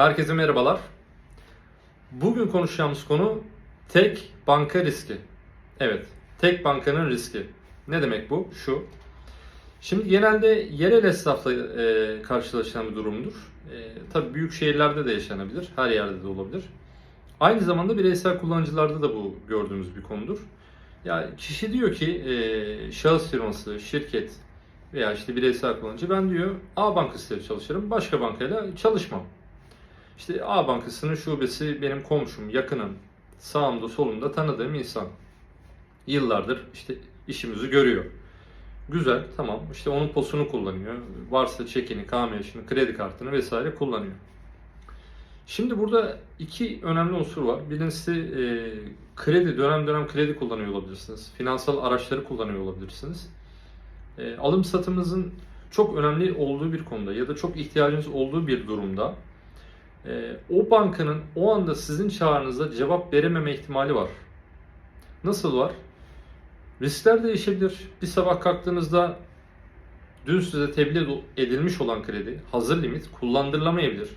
Herkese merhabalar. Bugün konuşacağımız konu tek banka riski. Evet, tek bankanın riski. Ne demek bu? Şu. Şimdi genelde yerel esnafla e, karşılaşılan bir durumdur. E, tabii büyük şehirlerde de yaşanabilir, her yerde de olabilir. Aynı zamanda bireysel kullanıcılarda da bu gördüğümüz bir konudur. Ya kişi diyor ki e, şahıs firması, şirket veya işte bireysel kullanıcı ben diyor A bankasıyla çalışırım, başka bankayla çalışmam. İşte A bankasının şubesi benim komşum, yakınım, sağımda solumda tanıdığım insan. Yıllardır işte işimizi görüyor. Güzel, tamam. İşte onun posunu kullanıyor. Varsa çekini, KMY'sini, kredi kartını vesaire kullanıyor. Şimdi burada iki önemli unsur var. Birincisi e, kredi, dönem dönem kredi kullanıyor olabilirsiniz. Finansal araçları kullanıyor olabilirsiniz. E, alım satımınızın çok önemli olduğu bir konuda ya da çok ihtiyacınız olduğu bir durumda e, o bankanın o anda sizin çağrınıza cevap verememe ihtimali var. Nasıl var? Riskler değişebilir. Bir sabah kalktığınızda dün size tebliğ edilmiş olan kredi, hazır limit kullandırılamayabilir.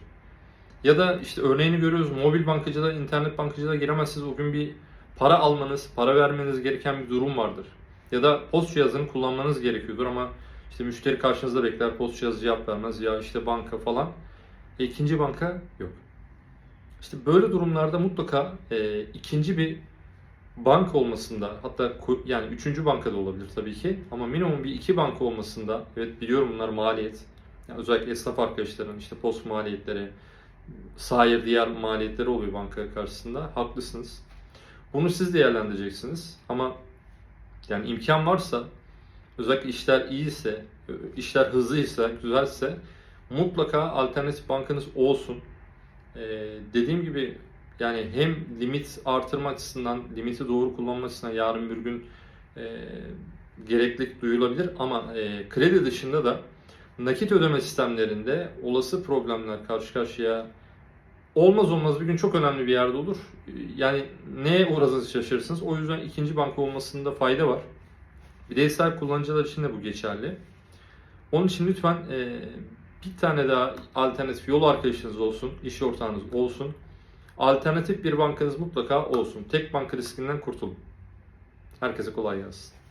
Ya da işte örneğini görüyoruz mobil bankacılığa, internet bankacılığa giremezsiniz. O gün bir para almanız, para vermeniz gereken bir durum vardır. Ya da post cihazını kullanmanız gerekiyordur ama işte müşteri karşınızda bekler, post cihazı cevap vermez ya işte banka falan. E, ikinci banka yok. İşte böyle durumlarda mutlaka e, ikinci bir banka olmasında hatta yani üçüncü banka da olabilir tabii ki ama minimum bir iki banka olmasında evet biliyorum bunlar maliyet. Yani özellikle esnaf arkadaşların işte post maliyetleri, sahir diğer maliyetleri oluyor banka karşısında. Haklısınız. Bunu siz değerlendireceksiniz ama yani imkan varsa özellikle işler iyiyse, işler hızlıysa, güzelse mutlaka alternatif bankanız olsun. Ee, dediğim gibi yani hem limit artırma açısından, limiti doğru kullanma açısından yarın bir gün e, gereklilik duyulabilir ama e, kredi dışında da nakit ödeme sistemlerinde olası problemler karşı karşıya olmaz olmaz bir gün çok önemli bir yerde olur. Yani neye uğradığınızı şaşırırsınız. O yüzden ikinci banka olmasında fayda var. Bireysel kullanıcılar için de bu geçerli. Onun için lütfen e, bir tane daha alternatif yol arkadaşınız olsun, iş ortağınız olsun. Alternatif bir bankanız mutlaka olsun. Tek banka riskinden kurtulun. Herkese kolay gelsin.